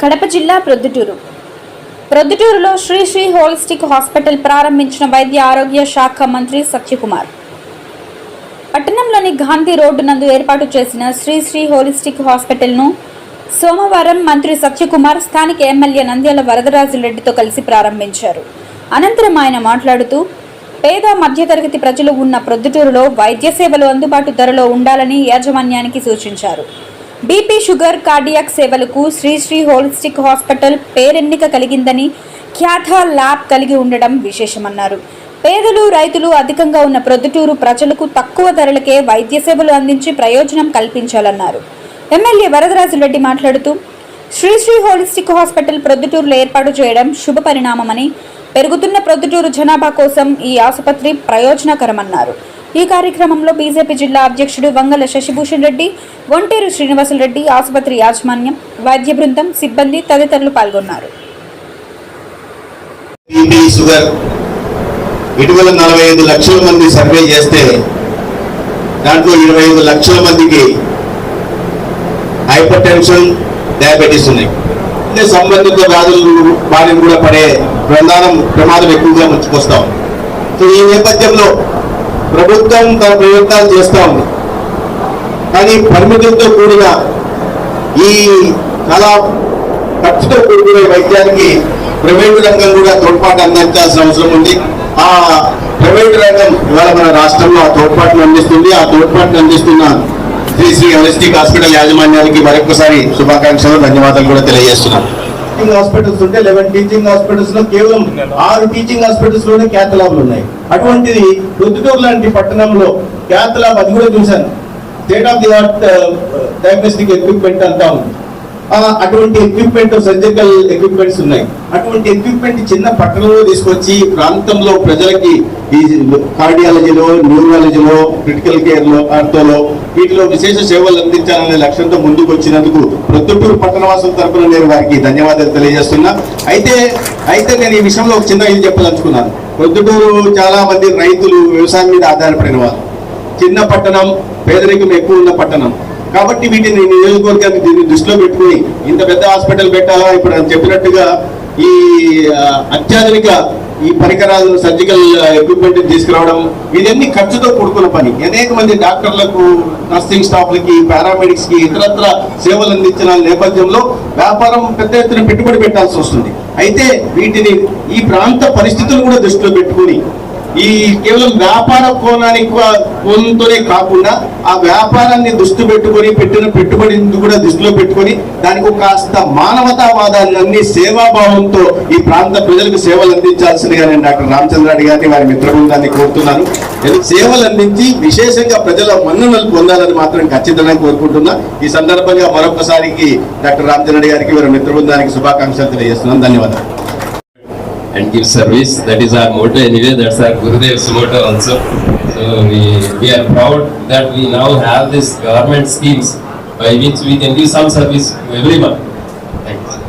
కడప జిల్లా ప్రొద్దుటూరు. ప్రొద్దుటూరులో Shri Shri holistic hospital ప్రారంభించిన వైద్య ఆరోగ్య శాఖ మంత్రి సత్యకుమార్. పట్టణంలోని గాంధీ రోడ్డు నందు ఏర్పాటు చేసిన శ్రీ శ్రీ హోలిస్టిక్ హాస్పిటల్ను సోమవారం మంత్రి సత్యకుమార్ స్థానిక ఎమ్మెల్యే నంద్యాల వరదరాజు రెడ్డితో కలిసి ప్రారంభించారు. అనంతరం ఆయన మాట్లాడుతూ పేద మధ్యతరగతి ప్రజలు ఉన్న ప్రొద్దుటూరులో వైద్య సేవలు అందుబాటు ధరలో ఉండాలని యాజమాన్యానికి సూచించారు. బీపీ షుగర్ కార్డియాక్ సేవలకు శ్రీశ్రీ హోలిస్టిక్ హాస్పిటల్ పేరెన్నిక కలిగిందని ఖ్యాత ల్యాబ్ కలిగి ఉండడం విశేషమన్నారు. పేదలు రైతులు అధికంగా ఉన్న ప్రొద్దుటూరు ప్రజలకు తక్కువ ధరలకే వైద్య సేవలు అందించి ప్రయోజనం కల్పించాలన్నారు. ఎమ్మెల్యే వరదరాజులరెడ్డి మాట్లాడుతూ శ్రీశ్రీ హోలిస్టిక్ హాస్పిటల్ ప్రొద్దుటూరులో ఏర్పాటు చేయడం శుభ పరిణామమని పెరుగుతున్న ప్రొద్దుటూరు జనాభా కోసం ఈ ఆసుపత్రి ప్రయోజనకరమన్నారు. ఈ కార్యక్రమంలో బీజేపీ జిల్లా అధ్యక్షుడు వంగల శశిభూషణ్ రెడ్డి ఒంటేరు శ్రీనివాసులరెడ్డి ఆసుపత్రి యాజమాన్యం వైద్య బృందం సిబ్బంది తదితరులు పాల్గొన్నారు. ఇటీవల నలభై ఐదు లక్షల మంది సర్వే చేస్తే దాంట్లో ఇరవై ఐదు లక్షల మందికి హైపర్ టెన్షన్ డయాబెటీస్ ఉన్నాయి. సంబంధిత వ్యాధులు బారిన కూడా పడే ప్రధానం ప్రమాదం ఎక్కువగా ముంచుకొస్తాం సో ఈ నేపథ్యంలో ప్రభుత్వం తన ప్రయత్నాలు చేస్తూ ఉంది. కానీ పరిమితులతో కూడిన ఈ చాలా ఖర్చుతో కూడుకునే వైద్యానికి ప్రైవేటు రంగం కూడా తోడ్పాటు అందించాల్సిన అవసరం ఉంది. ఆ ప్రైవేటు రంగం ఇవాళ మన రాష్ట్రంలో ఆ తోడ్పాటును అందిస్తుంది ఆ తోడ్పాటును అందిస్తున్న శ్రీ శ్రీ హోలిస్టిక్ హాస్పిటల్ యాజమాన్యానికి మరొకసారి శుభాకాంక్షలు ధన్యవాదాలు కూడా తెలియజేస్తున్నాను టీచింగ్ హాస్పిటల్స్ ఉంటే లెవెన్ టీచింగ్ హాస్పిటల్స్లో కేవలం ఆరు టీచింగ్ హాస్పిటల్స్లోనే క్యాథలాబ్లు ఉన్నాయి. అటువంటిది రుద్దుటూరు లాంటి పట్టణంలో క్యాథలాబ్ అది కూడా చూశాను. State of the art diagnostic equipment అంతా ఉంది. అటువంటి ఎక్విప్మెంట్ సర్జికల్ ఎక్విప్మెంట్స్ ఉన్నాయి. అటువంటి ఎక్విప్మెంట్ చిన్న పట్టణంలో తీసుకొచ్చి ప్రాంతంలో ప్రజలకి ఈ కార్డియాలజీలో న్యూరాలజీలో క్రిటికల్ కేర్లో ఆర్థోలో వీటిలో విశేష సేవలు అందించాలనే లక్ష్యంతో ముందుకు వచ్చినందుకు ప్రొద్దుటూరు పట్టణవాసుల తరఫున నేను వారికి ధన్యవాదాలు తెలియజేస్తున్నా. అయితే అయితే నేను ఈ విషయంలో ఒక చిన్న ఇది చెప్పదలుచుకున్నాను. ప్రొద్దుటూరు చాలా మంది రైతులు వ్యవసాయం మీద ఆధారపడిన వాళ్ళు. చిన్న పట్టణం పేదరికం ఎక్కువ ఉన్న పట్టణం. కాబట్టి వీటిని నియోజకవర్గాన్ని దీన్ని దృష్టిలో పెట్టుకుని ఇంత పెద్ద హాస్పిటల్ పెట్టాలా? ఇప్పుడు అని చెప్పినట్టుగా ఈ అత్యాధునిక ఈ పరికరాలు సర్జికల్ ఎక్విప్మెంట్ తీసుకురావడం ఇవన్నీ ఖర్చుతో కూడుకున్న పని. అనేక మంది డాక్టర్లకు నర్సింగ్ స్టాఫ్లకి పారామెడిక్స్కి ఇతరత్ర సేవలు అందించిన నేపథ్యంలో వ్యాపారం పెద్ద ఎత్తున పెట్టుబడి పెట్టాల్సి వస్తుంది. అయితే వీటిని ఈ ప్రాంత పరిస్థితులు కూడా దృష్టిలో పెట్టుకుని ఈ కేవలం వ్యాపార కోణానికి కోణంతోనే కాకుండా ఆ వ్యాపారాన్ని దృష్టి పెట్టుకొని పెట్టిన పెట్టుబడిని కూడా దృష్టిలో పెట్టుకొని దానికి కాస్త మానవతావాదాన్ని అన్ని సేవాభావంతో ఈ ప్రాంత ప్రజలకు సేవలు అందించాల్సిందిగా నేను డాక్టర్ రామచంద్రారెడ్డి గారిని వారి మిత్రబృందాన్ని కోరుతున్నాను. సేవలు అందించి విశేషంగా ప్రజల మన్ననలు పొందాలని మాత్రం ఖచ్చితంగా కోరుకుంటున్నా. ఈ సందర్భంగా మరొకసారికి డాక్టర్ రామచంద్రారెడ్డి గారికి వారి మిత్రబృందానికి శుభాకాంక్షలు తెలియజేస్తున్నాను. ధన్యవాదాలు. And give service. That is our motto anyway. That's our Gurudev's motto also. So we, we are proud that we now have these government schemes by which we can give some service to everyone. Thanks.